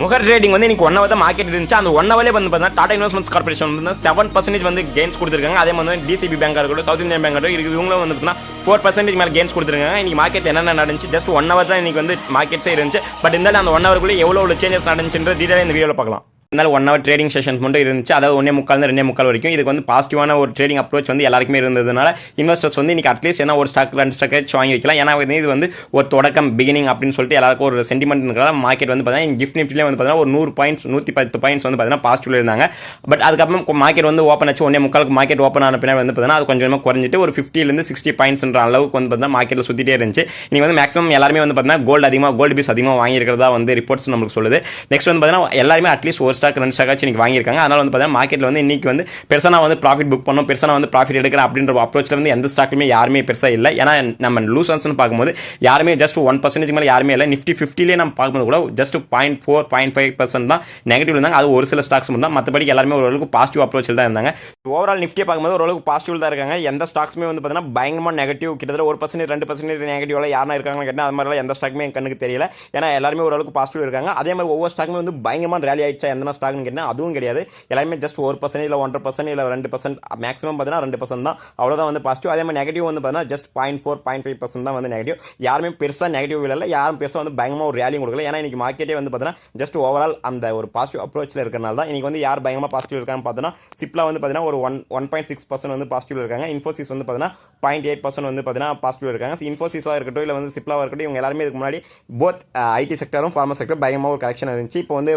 முகர் trading வந்து இன்னைக்கு one hour தான் மார்க்கெட் இருந்துச்சு. அந்த ஒன் ஹவர்லேயே வந்து பார்த்தீங்கன்னா டாடா இன்வெஸ்ட்மெண்ட்ஸ் கார்பரேஷன் வந்து செவன் பர்சன்டேஜ் வந்து கெயின்ஸ் கொடுத்துருக்காங்க. அதே மாதிரி டிசிபி பேங்காக இருக்கட்டும் சவுத் இந்தியன் பேங்காக இருக்கட்டும் இவங்களும் வந்து பார்த்தீங்கன்னா ஃபோர் பர்சன்டேஜ் மேலே கெயின்ஸ் கொடுத்துருக்காங்க. இன்னைக்கு மார்க்கெட் என்னென்ன நடந்துச்சு? ஜஸ்ட் ஒன் ஹவர் தான் இன்னைக்கு வந்து மார்க்கெட்ஸே இருந்துச்சு. பட் இருந்தாலும் அந்த ஒன் ஹவருக்குள்ளே எவ்வளோ எவ்வளோ சேஞ்சஸ் நடந்துச்சுன்ற டீட்டெயிலாக இந்த வீடியோவில் பார்க்கலாம். இருந்தாலும் ஒன் ஹவர் ட்ரேடிங் செஷன்ஸ் மட்டும் இருந்துச்சு. அதாவது ஒன்றே முக்கால் ரெண்டே முக்கால் வரைக்கும். இதுக்கு வந்து பாசிட்டிவான ஒரு ட்ரேடிங் அப்ரோச் வந்து எல்லாருக்குமே இருந்ததுனால இன்வெஸ்டர்ஸ் வந்து இன்னைக்கு அட்லீஸ்ட் என்ன ஒரு ஸ்டாக் ரெண்டு ஸ்டாக் வாங்கி வைக்கலாம். ஏன்னா வந்து இது வந்து ஒரு தொடக்கம் பிகினிங் அப்படின்னு சொல்லிட்டு எல்லாருக்கும் ஒரு சென்டிமெண்ட் இருக்கிற மார்க்கெட் வந்து பார்த்தீங்கன்னா கிஃப்ட் நிஃப்டிலே வந்து பார்த்தீங்கன்னா ஒரு நூறு பாயிண்ட்ஸ் நூற்றி பத்து பாயிண்ட்ஸ் வந்து பார்த்தீங்கன்னா பாசிட்டிவ் இருந்தாங்க. பட் அதுக்கப்புறம் மார்க்கெட் வந்து ஓப்பன் ஆச்சு. ஒன்றே முக்காலுக்கு மார்க்கெட் ஓப்பன் ஆன பின்னாடி வந்து பார்த்தீங்கன்னா அது கொஞ்சம் கொஞ்சமாக குறைஞ்சிட்டு ஒரு ஃபிஃப்டிலேருந்து சிக்ஸ்டி பாயிண்ட்ஸ்ன்ற அளவுக்கு வந்து பார்த்தீங்கன்னா மார்க்கெட்டில் சுற்றிட்டே இருந்துச்சு. நீங்கள் வந்து மேக்ஸிமம் எல்லாருமே வந்து பார்த்தீங்கன்னா கோல்டு அதிகமாக கோல்டு பீஸ் அதிகமாக வாங்கியிருக்கிறதா வந்து ரிப்போர்ட்ஸ் நம்மளுக்கு சொல்லுது. நெக்ஸ்ட் வந்து பார்த்தீங்கன்னா எல்லாருமே அட்லீஸ்ட் ஒரு ஸ்டாக் ரெண்டு ஸ்டாக் இன்னைக்கு வாங்கியிருக்காங்க. அதனால் வந்து பார்த்தீங்கன்னா மார்க்கெட்டில் வந்து இன்னைக்கு வந்து பெருசாக நான் வந்து ப்ராஃபிட் புக் பண்ணோம் பெருசாக நான் வந்து ப்ராஃபிட் எடுக்கிறேன் அப்படின்ற அப்ரோச்சில் வந்து எந்த ஸ்டாக்குமே யாருமே பெருசாக இல்லை. ஏன்னா நம்ம லூசன்ஸ்னு பார்க்கும்போது யாருமே ஜஸ்ட் ஒன் பர்சன்டேஜ் மேலே யாருமே இல்லை. நிஃப்டி ஃபிஃப்டிலே நம்ம பார்க்கும்போது கூட just point four point five percent தான் நெகட்டிவ் இருந்தாங்க. அது ஒரு சில ஸ்டாக்ஸ் தான் மற்றபடி எல்லாருமே ஓரளவுக்கு பாசிட்டிவ் அப்ரோச்சில் தான் இருந்தாங்க. ஓவரால் நிஃப்டியை பார்க்கும்போது ஓரளவுக்கு பாசிட்டிவ் தான் இருக்காங்க. எந்த ஸ்டாக்ஸுமே வந்து பார்த்தீங்கன்னா பயங்கரமாக நெகட்டிவ் கிட்டத்தட்ட ஒரு பர்சன்டேஜ் ரெண்டு பர்சன்டேஜ் நெகட்டிவ்ல யாரா இருக்காங்க கேட்டால் அது மாதிரிலாம் எந்த ஸ்டாக்குமே என் கண்ணுக்கு தெரியல. ஏன்னா எல்லாருமே ஓரளவுக்கு பாசிட்டிவ் இருக்காங்க. அதே மாதிரி ஒவ்வொரு ஸ்டாக்குமே வந்து பயங்கரமாக ரேலி ஆயிடுச்சா எந்த ஸ்டாக்னு கேட்டால் அதுவும் கிடையாது. எல்லாமே ஜஸ்ட் ஒரு பர்சன்ட் இல்லை ஒன்றரை பர்சன்ட் இல்லை ரெண்டு பர்சன்ட் மேக்ஸிமம் பார்த்தீங்கன்னா ரெண்டு பர்சன்ட் தான். அவ்வளோதான் வந்து பாசிட்டிவ் அதே மாதிரி நெகட்டிவ் வந்து பார்த்தீங்கன்னா just point four point five percent தான் வந்து நெகட்டிவ் யாருமே பெருசாக நெகட்டிவ் இல்லை யாரும் பெருசாக வந்து பயங்கரமாக ஒரு ரேலியும் கொடுக்கல. ஏன்னா இன்னைக்கு மார்க்கெட்டே வந்து பார்த்தீங்கன்னா ஜஸ்ட் ஓவரால் அந்த ஒரு பாசிட்டிவ் அப்ரோச்சில் இருக்கிறனால தான் இன்னைக்கு வந்து யார் பயங்கரமாக பாசிட்டிவ் இருக்காங்க பார்த்தீங்கன்னா சிப்லா வந்து பார்த்தீங்கன்னா ஒரு one one point six percent வந்து பாசிட்டிவ் இருக்காங்க. இன்ஃபோசிஸ் வந்து பார்த்தீங்கன்னா பாயிண்ட் எயிட் பர்சன்ட் வந்து பார்த்தீங்கன்னா பாசிட்டிவ் இருக்காங்க. இன்ஃபோசிஸாக இருக்கட்டும் இல்லை வந்து சிப்லாவாக இருக்கட்டும் இவங்க எல்லாருமே இதுக்கு முன்னாடி போத் ஐடி செக்டரும் ஃபார்மா செக்டர் பயங்கரமாக ஒரு கலெக்ஷன் இருந்துச்சு. இப்போ வந்து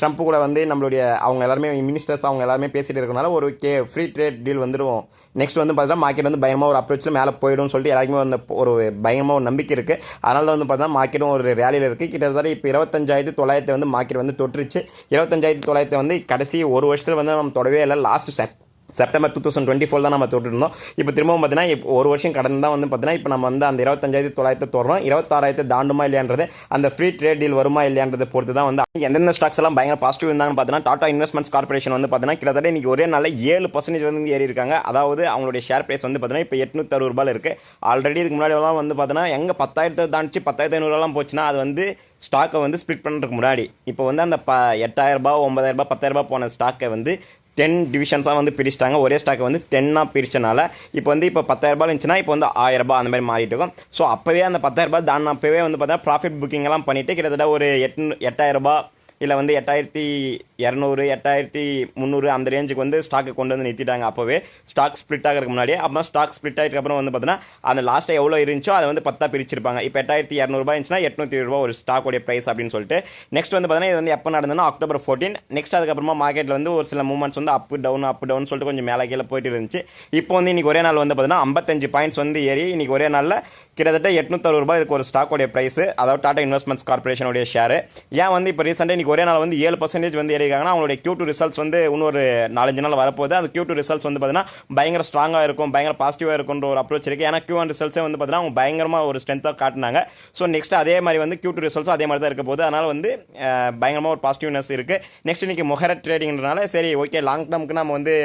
ட்ரம்ப் கூட வந்து வந்து நம்மளுடைய அவங்க எல்லாருமே மினிஸ்டர்ஸ் அவங்க எல்லாருமே பேசிட்டு இருக்கனால ஒரு கே ஃப்ரீ ட்ரேட் டீல் வந்துடுவோம் நெக்ஸ்ட் வந்து பார்த்தீங்கன்னா மார்க்கெட் வந்து பயமாக ஒரு அப்ரோச்சில் மேலே போயிடும்னு சொல்லிட்டு எல்லாருக்குமே வந்து ஒரு பயமாக ஒரு நம்பிக்கை இருக்குது அதனால வந்து பார்த்தீங்கன்னா மார்க்கெட்டும் ஒரு ரேலியில் இருக்குது கிட்டத்தட்ட இப்போ இருபத்தஞ்சாயிரத்து தொள்ளாயிரத்தை வந்து மார்க்கெட் வந்து தொட்டுருச்சு இருபத்தஞ்சாயிரத்து தொள்ளாயிரத்தை வந்து கடைசி ஒரு வருஷத்தில் வந்து நம்ம தொடவே இல்லை. Last Sep September two thousand twenty four தான் நம்ம தொட்டுருந்தோம். இப்போ திரும்பவும் பார்த்தீங்கன்னா இப்போ ஒரு வருஷம் கடந்து தான் வந்து பார்த்தீங்கன்னா இப்போ நம்ம வந்து அந்த இருபத்தஞ்சாயிரத்தி தொள்ளாயிரத்தி தொடரும் இருபத்தாறாயிரத்தி தாண்டுமா இல்லையான்றது அந்த ஃப்ரீ ட்ரேட் டீல் வருமா இல்லையான்றதை பொறுத்து தான் வந்து எந்தெந்த ஸ்டாக்ஸ் எல்லாம் பயங்கர பாசிட்டிவ் இருந்தாங்கன்னு பார்த்தீங்கன்னா டாடா இன்வெஸ்ட்மெண்ட்ஸ் கார்பரேஷன் வந்து பார்த்தீங்கன்னா கிட்டத்தட்ட இன்னைக்கு ஒரே நாளில் ஏழு பர்சன்டேஜ் வந்து ஏறி இருக்காங்க. அதாவது அவங்களுடைய ஷேர் ப்ரைஸ் வந்து பார்த்தீங்கன்னா இப்போ எட்நூத்தி அறுபது ரூபாயில் இருக்குது ஆல்ரெடி இதுக்கு முன்னாடியெல்லாம் வந்து பார்த்தீங்கன்னா எங்கே பத்தாயிரத்தை தாண்டிச்சு பத்தாயிரத்தி ஐநூறுலாம் போச்சுன்னா அது வந்து ஸ்டாக்கை வந்து ஸ்ப்ளிட் பண்ணுறதுக்கு முன்னாடி. இப்போ வந்து அந்த ப எட்டாயிரரூபா ரூபாய் பத்தாயிரரூபா போன ஸ்டாக்கை வந்து டென் டிவிஷன்ஸாக வந்து பிரிச்சிட்டாங்க. ஒரே ஸ்டாக்கை வந்து டென்னாக பிரித்தனால இப்போ வந்து இப்போ பத்தாயிரரூபா இருந்துச்சுன்னா இப்போ வந்து ஆயிரரூபா அந்த மாதிரி மாறிட்டு இருக்கும். ஸோ அப்போவே அந்த பத்தாயிரரூபா தான் அப்போவே வந்து பார்த்தா ப்ராஃபிட் புக்கிங்லாம் பண்ணிவிட்டு கிட்டத்தட்ட ஒரு எட்நூ எட்டாயிரரூபா இல்லை வந்து எட்டாயிரத்தி இரநூறு எட்டாயிரத்தி முந்நூறு அந்த ரேஞ்சுக்கு வந்து ஸ்டாக்கை கொண்டு வந்து நிறுத்திட்டாங்க அப்போவே. ஸ்டாக் ஸ்ப்ளிட் ஆகிறதுக்கு முன்னாடியே. அப்புறம் ஸ்டாக் ஸ்ப்ளிட் ஆகிட்டு வந்து பார்த்தீங்கன்னா அந்த லாஸ்ட்டாக எவ்வளோ இருந்துச்சோ அதை வந்து பத்தா பிரிச்சிருப்பாங்க. இப்போ எட்டாயிரத்தி இரநூறுபா இருந்துச்சுன்னா எட்நூற்றி ரூபா ஒரு ஸ்டாக்கோடைய ப்ரைஸ் அப்படின்னு சொல்லிட்டு. நெக்ஸ்ட் வந்து பார்த்தீங்கன்னா இது வந்து எப்போ நடந்ததுன்னா அக்டோபர் ஃபோர்டீன் நெக்ஸ்ட் அதுக்கப்புறமா மார்க்கெட்டில் வந்து ஒரு சில மூமெண்ட்ஸ் வந்து அப் டவுன் அப் டவுன் சொல்லிட்டு கொஞ்சம் மேலே கீழே போயிட்டு இருந்துச்சு. இப்போ வந்து இன்றைக்கி ஒரே நாள் வந்து பார்த்தீங்கன்னா ஐம்பத்தஞ்சு பாயிண்ட்ஸ் வந்து ஏறி இன்னைக்கு ஒரே நாளில் கிட்டத்தட்ட எட்நூத்தறுபது ரூபாய் இதுக்கு ஒரு ஸ்டாக்கோடைய ப்ரைஸ் அதாவது டாடா இன்வெஸ்ட்மெண்ட்ஸ் கார்பரேஷனுடைய ஷேர் ஏன் வந்து இப்போ ரீசெண்டாக இன்னைக்கு ஒரே நாள் வந்து ஏழு பர்சன்டேஜ் வந்து ஏறிக்காங்கன்னா அவங்களுடைய கியூ டூ ரிசல்ட்ஸ் வந்து இன்னொரு நாலஞ்சு நாள் வரப்போகுது. அந்த கியூ டூ ரிசல்ட்ஸ் வந்து பார்த்தீங்கன்னா பயங்கர ஸ்ட்ராங்காக இருக்கும் பயங்கர பாசிட்டிவாக இருக்கும்ன்ற ஒரு அப்ரோச் இருக்குது ஏன்னா கியூ ஒன் ரிசல்ட்ஸே வந்து பார்த்தீங்கன்னா அவங்க பயங்கரமாக ஒரு ஸ்ட்ரென்த்தாக காட்டினாங்க. ஸோ நெக்ஸ்ட் அதே மாதிரி வந்து கியூ டூ ரிசல்ட்ஸ் அதே மாதிரி தான் இருக்க போது அதனால் வந்து பயங்கரமாக ஒரு பாசிட்டிவ்னஸ் இருக்குது நெக்ஸ்ட் இன்னைக்கு மொஹரட் ட்ரேடிங்கிறனால சரி ஓகே லாங் டர்முக்கு நம்ம வந்து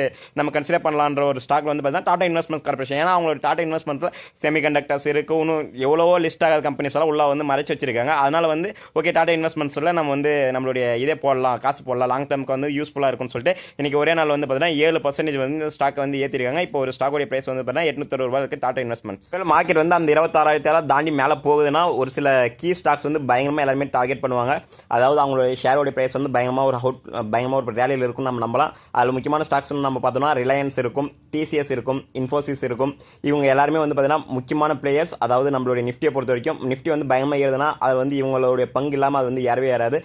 நம்ம கன்சிடர் பண்ணலான்ற ஒரு ஸ்டாக் வந்து பார்த்தீங்கன்னா டாடா இன்வெஸ்ட்மெண்ட்ஸ் கார்பரேஷன் ஏன்னா அவங்களோட டாடா இன்வெஸ்ட்மெண்ட்டில் செமிகண்டக்டர்ஸ் இருக்குது இன்னும் எவ்வளவோ லிஸ்ட் ஆகாத கம்பெனிஸ் எல்லாம் உள்ளே வந்து மறைச்சி வச்சிருக்காங்க. அதனால் வந்து ஓகே டாடா இன்வெஸ்ட்மெண்ட்ஸில் நம்ம வந்து நம்மளுடைய இதே போடலாம் காசு போடலாம் லாங் டேர்முக்கு வந்து யூஸ்ஃபுல்லாக இருக்கும்னு சொல்லிட்டு இன்றைக்கி ஒரே நாள் வந்து பார்த்தீங்கன்னா ஏழு பர்சன்டேஜ் வந்து ஸ்டாக் வந்து ஏற்றிருக்காங்க இப்போ ஒரு ஸ்டாக்கோடைய ப்ரைஸ் வந்து பார்த்தீங்கன்னா எட்நூத்தி ரூபாய் இருக்குது டாடா இன்வெஸ்ட்மெண்ட்ஸ் மார்க்கெட் வந்து அந்த இருபத்தாறாயிரத்தி தாண்டி மேலே போகுதுன்னா ஒரு சில கீ ஸ்டாக்ஸ் வந்து பயங்கரமாக எல்லாருமே டார்கெட் பண்ணுவாங்க. அதாவது அவங்களுடைய ஷேரோடைய ப்ரைஸ் வந்து பயங்கரமாக ஒரு அவுட் பயங்கரமாக ஒரு ரேலியில் இருக்கும் நம்ம நம்பலாம். அதில் முக்கியமான ஸ்டாக்ஸ் நம்ம பார்த்தோம்னா ரிலையன்ஸ் இருக்கும் டிசிஎஸ் இருக்கும் இன்ஃபோசிஸ் இருக்கும். இவங்க எல்லாருமே வந்து பார்த்தீங்கன்னா முக்கியமான பிளேயர்ஸ் அதாவது நம்மளுடைய நிஃப்டியை பொறுத்த வரைக்கும் நிஃப்டி வந்து பயமாக ஏறுதுன்னா அது வந்து இவங்களுடைய பங்கு இல்லாமல் அது வந்து ஏறவே ஏறாது.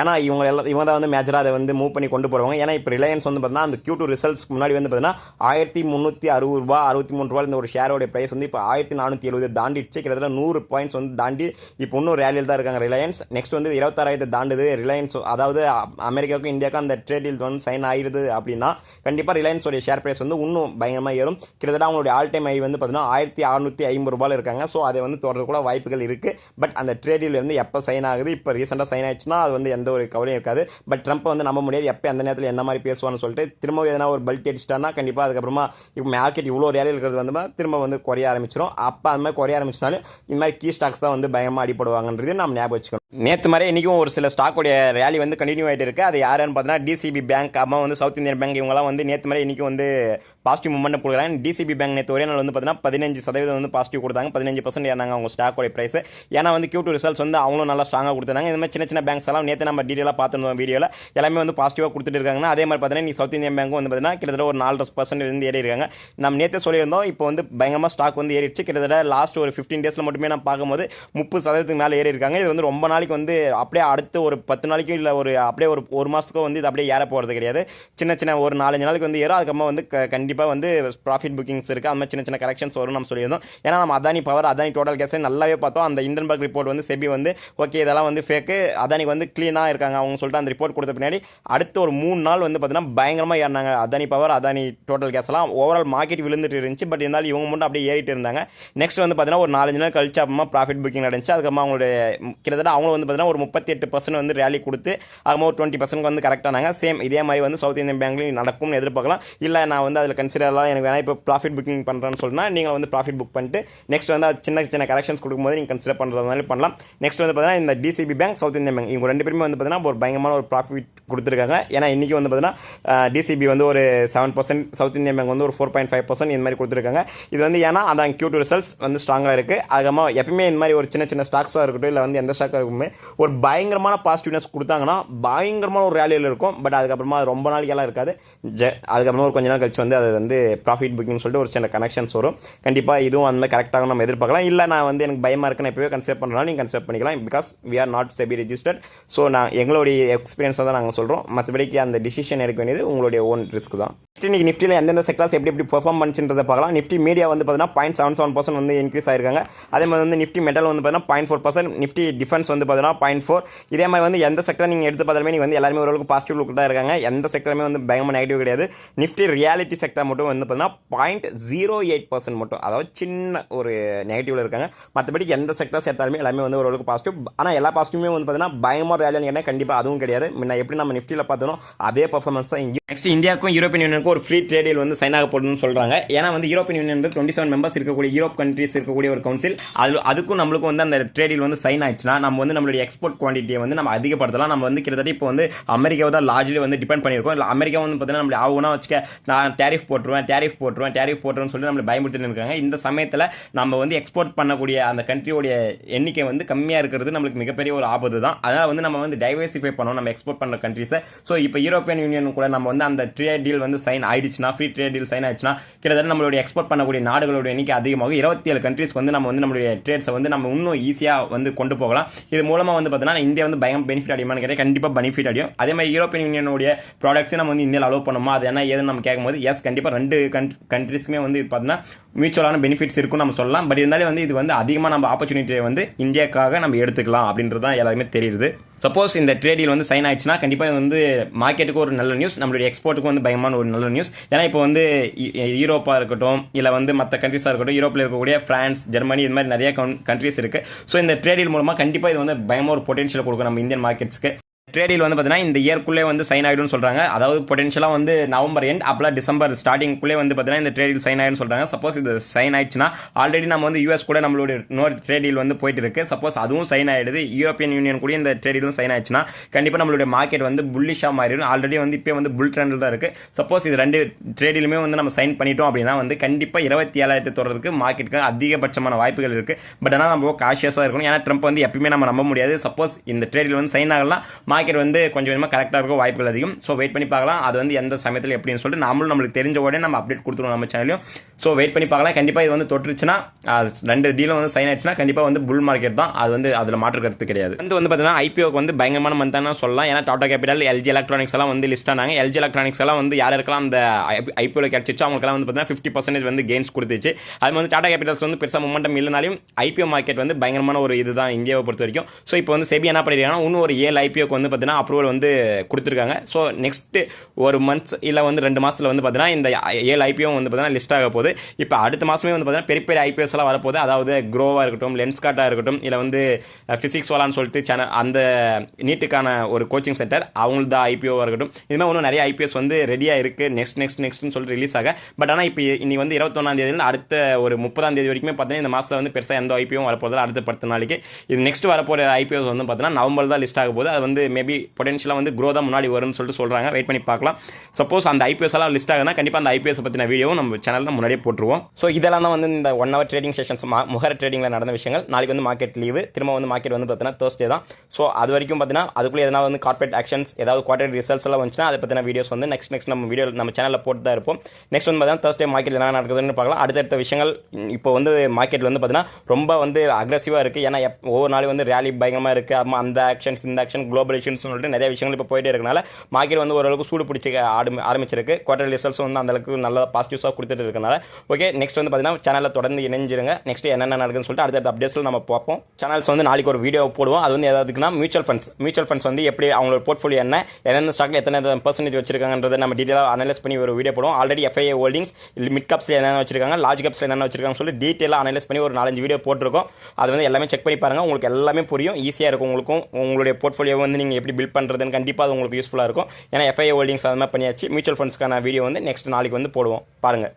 ஏன்னா இவங்க எல்லாம் இவங்க தான் வந்து மேஜராக அதை வந்து மூவ் பண்ணி கொண்டு போகிறவங்க ஏன்னா இப்போ ரிலையன்ஸ் வந்து பார்த்தீங்கன்னா அந்த கியூ டூ ரிசல்ட்ஸ்க்கு முன்னாடி வந்து பார்த்தீங்கன்னா ஆயிரத்தி முந்நூற்றி அறுபது ரூபா அறுபத்தி மூணு ரூபா இந்த ஒரு ஷேரோட ப்ரைஸ் வந்து இப்போ ஆயிரத்தி நானூற்றி எழுபது தாண்டிடுச்சு. கிட்டத்தட்ட நூறு பாயிண்ட்ஸ் வந்து தாண்டி இப்போ இன்னும் ரேலியில் தான் இருக்காங்க ரிலையன்ஸ் நெக்ஸ்ட் வந்து இருபத்தாறாயிரத்து தாண்டுது. ரிலையன்ஸ் அதாவது அமெரிக்காவுக்கும் இந்தியாவுக்கும் அந்த ட்ரேட் டீல் வந்து சைன் ஆயிடுது அப்படின்னா கண்டிப்பாக ரிலையன்ஸோடைய ஷேர் ப்ரைஸ் வந்து இன்னும் பயங்கரமாக ஏறும். கிட்டத்தட்ட அவங்களுடைய ஆல் டைம் ஐ வந்து பார்த்தீங்கன்னா ஆயிரத்தி அறுநூற்றி ஐம்பது ரூபாயில் இருக்காங்க. ஸோ அதை வந்து தொடர்ந்து கூட வாய்ப்புகள் இருக்குது பட் அந்த ட்ரேட் டீல் வந்து எப்போ சைன் ஆகுது? இப்போ ரீசெண்டாக சைன் ஆயிடுச்சுன்னா அது வந்து எந்த ஒரு கவலையும் இருக்காது. பட் ட்ரம்ப் வந்து நம்ப முடியாது எப்போ அந்த நேரத்தில் என்ன மாதிரி பேசுவான்னு சொல்லிட்டு திரும்ப எதனா ஒரு பல்ட் அடிச்சிட்டான்னா கண்டிப்பாக அதுக்கப்புறமா இப்போ மார்க்கெட் இவ்வளோ ரேலி இருக்கிறது வந்து திரும்ப வந்து குறைய ஆரம்பிச்சிடும் அப்போ அந்த மாதிரி குறைய ஆரம்பிச்சினாலும் இந்த மாதிரி கீ ஸ்டாக்ஸ் தான் வந்து பயமாக அடிப்படுவாங்கன்றது நம்ம ஞாபகம் வச்சுக்கணும். நேற்று மாதிரி இன்றைக்கும் ஒரு சில ஸ்டாக்கோடைய ரேலி வந்து கண்டினியூ ஆகிட்டு இருக்குது அது யாருன்னு பார்த்தீங்கன்னா டிசிபி பேங்க் அம்மா வந்து சவுத் இந்தியன் பேங்க் இவங்கலாம் வந்து நேற்று மாதிரி இன்றைக்கும் வந்து பாசிட்டிவ் மூவ்மெண்ட் கொடுக்குறாங்க டிசிபி பேங்க் நேற்று ஒரே நாள் வந்து பார்த்தீங்கன்னா பதினஞ்சு சதவீதம் வந்து பாசிட்டிவ் கொடுத்தாங்க. பதினஞ்சு பர்சன்ட் ஏறாங்க அவங்க ஸ்டாக்கோடைய ப்ரைஸ் ஏன்னா வந்து Q2 ரிசல்ட்ஸ் வந்து அவங்களும் நல்லா ஸ்ட்ராங்காக கொடுத்தாங்க இந்த மாதிரி சின்ன சின்ன பேங்க்ஸ் எல்லாம் நேற்று நம்ம டீட்டெயிலாக பார்த்துருந்தோம் வீடியோவில் எல்லாமே வந்து பாசிட்டிவாக கொடுத்துட்டு இருக்காங்கன்னா அதே மாதிரி பார்த்தீங்கன்னா நீ சவுத் இந்தியன் பேங்க் வந்து பார்த்தீங்கன்னா கிட்டத்தட்ட ஒரு நாலு பர்சன்ட் வந்து ஏறி இருக்காங்க. நம்ம நேற்று சொல்லியிருந்தோம் இப்போ வந்து பயங்கரமாக ஸ்டாக் வந்து ஏறிடுச்சு. கிட்டத்தட்ட லாஸ்ட் ஒரு ஃபிஃப்டீன் டேஸில் மட்டுமே நான் பார்க்கும்போது முப்பது சதவீதத்துக்கு மேலே ஏறி இருக்காங்க. இது வந்து ரொம்ப நாள் நாளைக்கு வந்து அப்படியே அடுத்து ஒரு பத்து நாளைக்கு இல்லை ஒரு அப்படியே ஒரு ஒரு மாதத்துக்கோ வந்து இது அப்படியே ஏற போகிறது கிடையாது. சின்ன சின்ன ஒரு நாலஞ்சு நாளைக்கு வந்து ஏறும். அதுக்கப்புறமா வந்து கண்டிப்பாக வந்து ப்ராஃபிட் புக்கிங்ஸ் இருக்குது அந்த மாதிரி சின்ன சின்ன கரெக்ஷன்ஸ் வரும் நம்ம சொல்லியிருந்தோம். ஏன்னா நம்ம Adani power Adani total gas நல்லாவே பார்த்தோம். அந்த இண்டன்பர்க் ரிப்போர்ட் வந்து செபி வந்து ஓகே இதெல்லாம் வந்து ஃபேக்கு அதானிக்கு வந்து க்ளீனாக இருக்காங்க அவங்க சொல்லிட்டு அந்த ரிப்போர்ட் கொடுத்த பின்னாடி அடுத்த ஒரு மூணு நாள் வந்து பார்த்தீங்கன்னா பயங்கரமாக ஏறினாங்க Adani power Adani total gas எல்லாம். ஓவரால் மார்க்கெட் விழுந்துட்டு இருந்துச்சு. பட் இருந்தாலும் இவங்க மட்டும் அப்படியே ஏறிட்டு இருந்தாங்க. நெக்ஸ்ட் வந்து பார்த்தீங்கன்னா ஒரு நாலஞ்சு நாள் கழிச்சு அப்புறமா ப்ராஃபிட் புக்கிங் நடந்துச்சு. அதுக்கப்புறமா அவங்களுடைய கிட்டத்தட்ட கிட்டத்தட்ட அவங்களும் வந்து பார்த்தீங்கன்னா ஒரு முப்பத்தி எட்டு பர்சன்ட் வந்து ரேலி கொடுத்து அது ஒரு டுவெண்ட்டி பர்சன்ட் வந்து கரெக்டானாங்க சேம் இதே மாதிரி வந்து சவுத் இந்தியன் பேங்க்லையும் நடக்கும்னு எதிர்பார்க்கலாம். இல்லை நான் வந்து அதில் கன்சிடர்லாம் எனக்கு வேணால் இப்போ ப்ராஃபிட் புக்கிங் பண்ணுறேன்னு சொன்னால் நீங்கள் வந்து ப்ராஃபிட் புக் பண்ணிட்டு நெக்ஸ்ட் வந்து சின்ன சின்ன கரெக்ஷன்ஸ் கொடுக்கும்போது நீங்கள் கன்சிடர் பண்ணுறதுனால பண்ணலாம். நெக்ஸ்ட் வந்து பார்த்தீங்கன்னா இந்த DCB bank south Indian bank இவங்க ரெண்டு பேருமே வந்து பார்த்தீங்கன்னா ஒரு பயங்கரமான ஒரு ப்ராஃபிட் கொடுத்துருக்காங்க. ஏன்னா இன்றைக்கி வந்து பார்த்தீங்கன்னா டிசிபி வந்து ஒரு seven percent south Indian bank வந்து ஒரு ஃபோர் பாயிண்ட் ஃபைவ் பர்சன்ட் இந்த மாதிரி கொடுத்துருக்காங்க. இது வந்து ஏன்னா அதான் Q2 ரிசல்ட்ஸ் வந்து ஸ்ட்ராங்காக இருக்குது அதுக்கப்புறமா எப்பயுமே இந்த மாதிரி ஒரு சின்ன சின்ன ஸ்டாக்ஸாக இருக்கட்டும் இல்லை வந்து எந்த ஸ்டாக்காக இருக்கும் ஒரு பயங்கரமான பாசிட்டிவ்னஸ் கொடுத்தாங்கன்னா பயங்கரமான ஒரு ரேலியில் இருக்கும். பட் அதுக்கப்புறமா அது ரொம்ப நாளைக்கெல்லாம் இருக்காது. ஜ அதுக்கப்புறமா ஒரு கொஞ்ச நாள் கழிச்சு வந்து அது வந்து ப்ராஃபிட் புக்கிங்னு சொல்லிட்டு ஒரு சின்ன கனெக்ஷன்ஸ் வரும். கண்டிப்பாக இதுவும் அந்த கரெக்டாக நம்ம எதிர்பார்க்கலாம். இல்லை நான் வந்து எனக்கு பயமாக இருக்குன்னு எப்போவே கன்செப்ட் பண்ணுறேன் நீங்கள் கன்செப்ட் பண்ணிக்கலாம். Because we are not SEBI registered so நான் எங்களுடைய எக்ஸ்பீரியன்ஸை தான் நாங்கள் சொல்கிறோம் மற்றபடிக்கு அந்த டிசிஷன் எடுக்க வேண்டியது உங்களுடைய ஓன் ரிஸ்க் தான். நெக்ஸ்ட் இன்றைக்கி நிஃப்டியில் எந்தெந்த செக்டர்ஸ் எப்படி எப்படி பெர்ஃபார்ம் பண்ணிச்சுன்றதை பார்க்கலாம். நிஃப்டி மீடியா வந்து பார்த்தீங்கன்னா பாயிண்ட் செவன் செவன் பர்சன்ட் வந்து இன்க்ரீஸ் ஆயிருக்காங்க. அதே மாதிரி வந்து நிஃப்டி மெட்டல் வந்து பார்த்தீங்கன்னா point four percent Nifty defence வந்து பார்த்தீங்கன்னா பாயிண்ட் ஃபோர் இதே மாதிரி வந்து எந்த செக்டர் நீங்கள் எடுத்து பார்த்தாலுமே நீங்கள் வந்து எல்லாருமே ஓரளவுக்கு பாசிட்டிவ் லுக் தான் இருக்காங்க. எந்த செக்டருமே வந்து பயங்கரமாக நெகட்டிவ் கிடையாது. நிஃப்டி ரியாலிட்டி செக்டர் மட்டும் வந்து பார்த்தீங்கன்னா பாயிண்ட் ஜீரோ எயிட் பர்சன்ட் மட்டும். அதாவது சின்ன ஒரு நெகட்டிவில் இருக்காங்க. மற்றபடி எந்த செக்டர்ஸ் எடுத்தாலுமே எல்லாமே வந்து ஓரளவுக்கு பாசிட்டிவ் ஆனால் எல்லா பாசிட்டிவுமே வந்து பார்த்தீங்கன்னா பயமாக ரேலின்னு கேட்டால் கண்டிப்பாக அதுவும் கிடையாது. முன்ன எப்படி நம்ம நிஃப்டியில் பார்த்தோம் அதே பர்ஃபார்மன்ஸ் தான் இங்கே நெக்ஸ்ட் இந்தியாவுக்கும் யூரோப்பியன் யூனியனுக்கும் ஒரு ஃப்ரீ ட்ரேட் டீல் வந்து சைன் ஆக போடணும்னு சொல்கிறாங்க ஏன்னா வந்து European union twenty seven members இருக்கக்கூடிய யூரோப் கண்ட்ரீஸ் இருக்கக்கூடிய ஒரு கவுன்சில் அதில் அதுக்கும் நம்மளுக்கும் வந்து அந்த ட்ரேட் டீல் வந்து சைன் ஆயிடுச்சுன்னா நம்ம வந்து நம்மளுடைய எக்ஸ்போர்ட் குவான்டிட்டியை வந்து நம்ம அதிகப்படுத்தலாம். நம்ம வந்து கிட்டத்தட்ட இப்போ வந்து அமெரிக்காவை தான் லார்ஜ்லி வந்து டிபெண்ட் பண்ணியிருக்கோம். இல்லை அமெரிக்கா வந்து பார்த்தீங்கன்னா நம்மளுடைய ஆகுனா வச்சுக்க நான் டேரிஃப் போட்டுருவேன் டேரிஃப் போட்டுருவேன் டேரிஃப் போட்டுருவேன்னு சொல்லி நம்மளை பயமுறுத்திட்டு இருக்காங்க. இந்த சமயத்தில் நம்ம வந்து எக்ஸ்போர்ட் பண்ணக்கூடிய அந்த கண்ட்ரியோடைய எண்ணிக்கை வந்து கம்மியாக இருக்கிறது நம்மளுக்கு மிகப்பெரிய ஒரு ஆபத்து தான். அதனால் வந்து நம்ம வந்து டைவர்சிஃபை பண்ணணும். நம்ம எக்ஸ்போர்ட் பண்ணுற கண்ட்ரிஸை ஸோ இப்போ யூரோப்பியன் யூனியன் கூட நம்ம வந்து அந்த ட்ரேட் டீல் வந்து சைன் ஆயிடுச்சுன்னா ஃப்ரீ ட்ரேட் டீல் சைன் ஆயிடுச்சுன்னா கிட்டத்தட்ட நம்மளுடைய எக்ஸ்போர்ட் பண்ணக்கூடிய நாடுகளோட எண்ணிக்கை அதிகமாக இருபத்தி ஏழு கண்ட்ரீஸ்க்கு வந்து நம்ம வந்து நம்மளுடைய ட்ரேட்ஸை வந்து நம்ம இன்னும் ஈஸியாக வந்து கொண்டு போகலாம். இது மூலமாக வந்து பார்த்தீங்கன்னா இந்தியா வந்து பயம் பெனிஃபிட் அடையுமான்னு கேட்டால் கண்டிப்பாக பெனிஃபிட் அடையும். அதே மாதிரி யூரோப்பியன் யூனியனுடைய ப்ராடக்ட்ஸை நம்ம வந்து இந்தியாவில் அலோவ் பண்ணுமா அது என்ன ஏதுன்னு நம்ம கேட்கும்போது எஸ் கண்டிப்பாக ரெண்டு கண்ட்ரிஸ்க்குமே வந்து பார்த்தீங்கன்னா மியூச்சுவலான பெனிஃபிட்ஸ் இருக்கும் நம்ம சொல்லலாம். பட் இருந்தாலும் வந்து இது வந்து அதிகமாக நம்ம ஆப்பர்ச்சுனிட்டியை வந்து இந்தியாக்காக நம்ம எடுத்துக்கலாம் அப்படின்றது தான் எல்லாருமே தெரியுது. சப்போஸ் இந்த ட்ரேடில் வந்து சைன் ஆயிடுச்சுன்னா கண்டிப்பாக இது வந்து மார்க்கெட்டுக்கு ஒரு நல்ல நியூஸ் நம்மளுடைய எக்ஸ்போர்ட்டுக்கு வந்து பயமான ஒரு நல்ல நியூஸ் ஏன்னா இப்போ வந்து யூரோப்பாக இருக்கட்டும் இல்லை வந்து மற்ற கண்ட்ரீஸாக இருக்கட்டும் யூரோப்பில் இருக்கக்கூடிய ஃப்ரான்ஸ் ஜெர்மனி இது மாதிரி நிறைய கண்ட்ரீஸ் இருக்குது ஸோ இந்த ட்ரேடில் மூலமாக கண்டிப்பாக இது வந்து பயமாக ஒரு பொட்டன்ஷியல் கொடுக்கும் நம்ம இந்தியன் மார்க்கெட்ஸ்க்கு ட்ரேடில் வந்து பார்த்தீங்கன்னா இந்த இயர்க்குள்ளே வந்து சைன் ஆகிடும்னு சொல்கிறாங்க அதாவது பொட்டன்ஷியலாக வந்து நவம்பர் எண்ட் அப்போலாம் டிசம்பர் ஸ்டார்டிங்குள்ளே வந்து பார்த்தீங்கன்னா இந்த ட்ரேடில் சைன் ஆகிடும்னு சொல்கிறாங்க சப்போஸ் இது சைன் ஆயிடுச்சுன்னா ஆல்ரெடி நம்ம வந்து யூஎஸ் கூட நம்மளுடைய இன்னொரு ட்ரேடில் வந்து போயிட்டு இருக்கு. சப்போஸ் அதுவும் சைன் ஆகிடுது யூரோப்பியன் யூனியன் கூட இந்த ட்ரேடிலும் சைன் ஆயிடுச்சுன்னா கண்டிப்பாக நம்மளுடைய மார்க்கெட் வந்து புல்லிஷாக மாறிடும். ஆல்ரெடி வந்து இப்போ வந்து புல் ட்ரெண்டில் தான் இருக்குது சப்போஸ் இது ரெண்டு ட்ரேடிலுமே வந்து நம்ம சைன் பண்ணிட்டோம் அப்படின்னா வந்து கண்டிப்பாக இருபத்தி ஏழாயிரத்து தொடர்றதுக்கு மார்க்கெட்டுக்கு அதிகபட்சமான வாய்ப்புகள் இருக்குது பட் ஆனால் நம்ம காஷியஸாக இருக்கணும். ஏன்னா ட்ரம்ப் வந்து எப்பயுமே நம்ம நம்ப முடியாது. சப்போஸ் இந்த ட்ரேடில் வந்து சைன் ஆகலாம் மார்க்கெட் வந்து கொஞ்சம் கொஞ்சமாக கரெக்டாக இருக்க வாய்ப்புகள் அதிகம். ஸோ வெயிட் பண்ணி பார்க்கலாம். அது வந்து எந்த சமயத்தில் எப்படின்னு சொல்லிட்டு நம்மளும் நம்மளுக்கு தெரிஞ்ச உடனே நம்ம அப்டேட் கொடுத்துருவோம் நம்ம சேனலையும் ஸோ வெயிட் பண்ணி பார்க்கலாம். கண்டிப்பாக இது வந்து தொற்றுச்சுன்னா ரெண்டு டீலும் வந்து சைன் ஆயிடுச்சுன்னா கண்டிப்பாக வந்து புல் மார்க்கெட் தான். அது வந்து அதில் மாற்று கருத்து கிடையாது. வந்து வந்து பார்த்தீங்கன்னா ஐபிஓக்கு வந்து பயங்கரமான மந்தான சொல்லலாம். ஏன்னா டாடா கேபிட்டல் எல்ஜி எலக்ட்ரானிக்ஸ் எல்லாம் வந்து லிஸ்ட் ஆனாங்க. எல்ஜி எலக்ட்ரானிக்ஸ் எல்லாம் வந்து யார் இருக்கலாம் அந்த ஐபிஓவில் கிடச்சிச்சோ அவங்களுக்குலாம் வந்து பார்த்தீங்கன்னா ஃபிஃப்டி பர்சன்டேஜ் வந்து கெயின்ஸ் கொடுத்துச்சு. அது வந்து டாடா கேபிட்டல்ஸ் வந்து பெருசாக மொமெண்டம் இல்லைனாலும் ஐபிஓ மார்க்கெட் வந்து பயங்கரமான ஒரு இதுதான் இந்தியாவை பொறுத்த வரைக்கும். ஸோ இப்போ வந்து செபி என்ன பண்ணிருக்காங்கன்னா இன்னும் ஒரு ஏழு ஐபிஓக்கு வந்து வந்து பார்த்தீங்கன்னா அப்ரூவல் வந்து கொடுத்துருக்காங்க. ஸோ நெக்ஸ்ட்டு ஒரு மந்த்ஸ் இல்லை வந்து ரெண்டு மாதத்தில் வந்து பார்த்தீங்கன்னா இந்த ஏழு ஐபிஓ வந்து பார்த்தீங்கன்னா லிஸ்ட் ஆக போகுது. இப்போ அடுத்த மாதமே வந்து பார்த்தீங்கன்னா பெரிய பெரிய ஐபிஎஸ் எல்லாம் வரப்போகுது. அதாவது க்ரோவாக இருக்கட்டும் லென்ஸ்கார்ட்டாக இருக்கட்டும் இல்லை வந்து ஃபிசிக்ஸ் வாலான்னு சொல்லிட்டு சேனல் அந்த நீட்டுக்கான ஒரு கோச்சிங் சென்டர் அவங்களது ஐபிஓவாக இருக்கட்டும். இதுமாதிரி இன்னும் நிறைய ஐபிஎஸ் வந்து ரெடியாக இருக்குது நெக்ஸ்ட் நெக்ஸ்ட் நெக்ஸ்ட்னு சொல்லிட்டு ரிலீஸ் ஆக. பட் ஆனால் இப்போ இன்னைக்கு வந்து இருபத்தொன்னாம் தேதியிலேருந்து அடுத்த ஒரு முப்பதாம் தேதி வரைக்குமே பார்த்தீங்கன்னா இந்த மாதத்தில் வந்து பெருசாக எந்த ஐபிஓ வரப்போதில்ல அடுத்த பத்து நாளைக்கு. இது நெக்ஸ்ட் வரப்போகிற ஐபிஎஸ் வந்து பார்த்தீங்கன்னா நவம்பர் தான் லிஸ்ட் ஆக போகுது. அது வந்து மேபி பொட்டன்ஷியலாக வந்து க்ரோ தான் முன்னாடி வரும்னு சொல்லிட்டு சொல்கிறாங்க வெயிட் பண்ணி பார்க்கலாம். சப்போஸ் அந்த ஐபிஎஸ் எல்லாம் லிஸ்ட் ஆகுனா கண்டிப்பாக அந்த ஐபிஎஸ் பற்றின வீடியோவும் நம்ம சேனலில் முன்னாடியே போட்டுருவோம். ஸோ இதெல்லாம் தான் வந்து இந்த ஒன் ஹவர் ட்ரேடிங் செஷன்ஸ் முகர ட்ரேடிங்கில் நடந்த விஷயங்கள். நாளைக்கு வந்து மார்க்கெட் லீவு திரும்ப வந்து மார்க்கெட் வந்து பார்த்தீங்கன்னா தேர்ஸ்டே தான். ஸோ அது வரைக்கும் பார்த்தீங்கன்னா அதுக்குள்ளே எதனா வந்து கார்பரேட் ஆக்ஷன்ஸ் ஏதாவது குவார்டர் ரிசல்ட்ஸ் எல்லாம் வந்துச்சுன்னா அதை பற்றின வீடியோஸ் வந்து நெக்ஸ்ட் நெக்ஸ்ட் நம்ம வீடியோ நம்ம சேனலில் போட்டு தான் இருப்போம். நெக்ஸ்ட் வந்து பார்த்தீங்கன்னா தேர்ஸ்டே மார்க்கெட் என்ன நடக்குதுன்னு பார்க்கலாம். அடுத்தடுத்த விஷயங்கள் இப்போ வந்து மார்க்கெட் வந்து பார்த்தீங்கன்னா ரொம்ப வந்து அக்ரஸிவாக இருக்குது ஏன்னா எப் ஒவ்வொரு நாளும் வந்து ரேலி பயங்கரமாக இருக்குது அந்த ஆக்ஷன்ஸ் இந்த ஆக்ஷன் குளோபலேஷன் சொல்லிட்டு நிறைய விஷயங்கள் இப்போ போயிட்டே இருக்கனால மார்க்கெட் வந்து ஓரளவுக்கு சூடு பிடிச்சி ஆரம்பி ஆரம்பிச்சிருக்கு. குவார்டர் ரிசல்ட்ஸ் வந்து அந்த அளவுக்கு நல்ல பாசிட்டிவ்ஸாக கொடுத்துட்டு இருக்கனால ஓகே நெக்ஸ்ட் வந்து பார்த்தீங்கன்னா சேனலில் தொடர்ந்து இணைஞ்சிருங்க. நெக்ஸ்ட் என்னென்ன நடக்குதுன்னு சொல்லிட்டு அடுத்தடுத்த அப்டேட்ஸில் நம்ம பார்ப்போம். சேனல்ஸ் வந்து நாளைக்கு ஒரு வீடியோ போடுவோம். அது வந்து எதாவதுக்குன்னா மியூச்சுவல் ஃபண்ட்ஸ் மியூச்சுவல் ஃபண்ட்ஸ் வந்து எப்படி அவங்களோட போர்ட்ஃபோலியோ என்ன எந்தெந்த ஸ்டாக்ல எத்தனை பர்சன்டேஜ் வச்சிருக்காங்கன்றதை நம்ம டீட்டெயிலாக அனலைஸ் பண்ணி ஒரு வீடியோ போடுவோம். ஆல்ரெடி எஃப்ஐஏ ஹோல்டிங்ஸ் மிட் கப்ஸில் என்னென்ன வச்சிருக்காங்க லார்ஜ் கப்ஸில் என்னென்ன வச்சிருக்காங்க சொல்லி டீட்டெயிலாக அனலைஸ் பண்ணி ஒரு நாலஞ்சு வீடியோ போட்டிருக்கோம். அது வந்து எல்லாமே செக் பண்ணி பாருங்கள் உங்களுக்கு எல்லாமே புரியும். ஈஸியாக இருக்கும். உங்களுக்கும் உங்களுடைய போர்ட்ஃபோலியோ வந்து நீங்கள் எப்படி பில்ட் பண்ணுறதுன்னு கண்டிப்பாக அது உங்களுக்கு யூஸ்ஃபுல்லாக இருக்கும். ஏன்னா எஃப்ஐஏ ஹோல்டிங்ஸ் அது மாதிரி பண்ணியாச்சு. மியூச்சுவல் ஃபண்ட்ஸ்க்கான வீடியோ வந்து நெக்ஸ்ட் நாளைக்கு வந்து போடுவோம். பாருங்கள்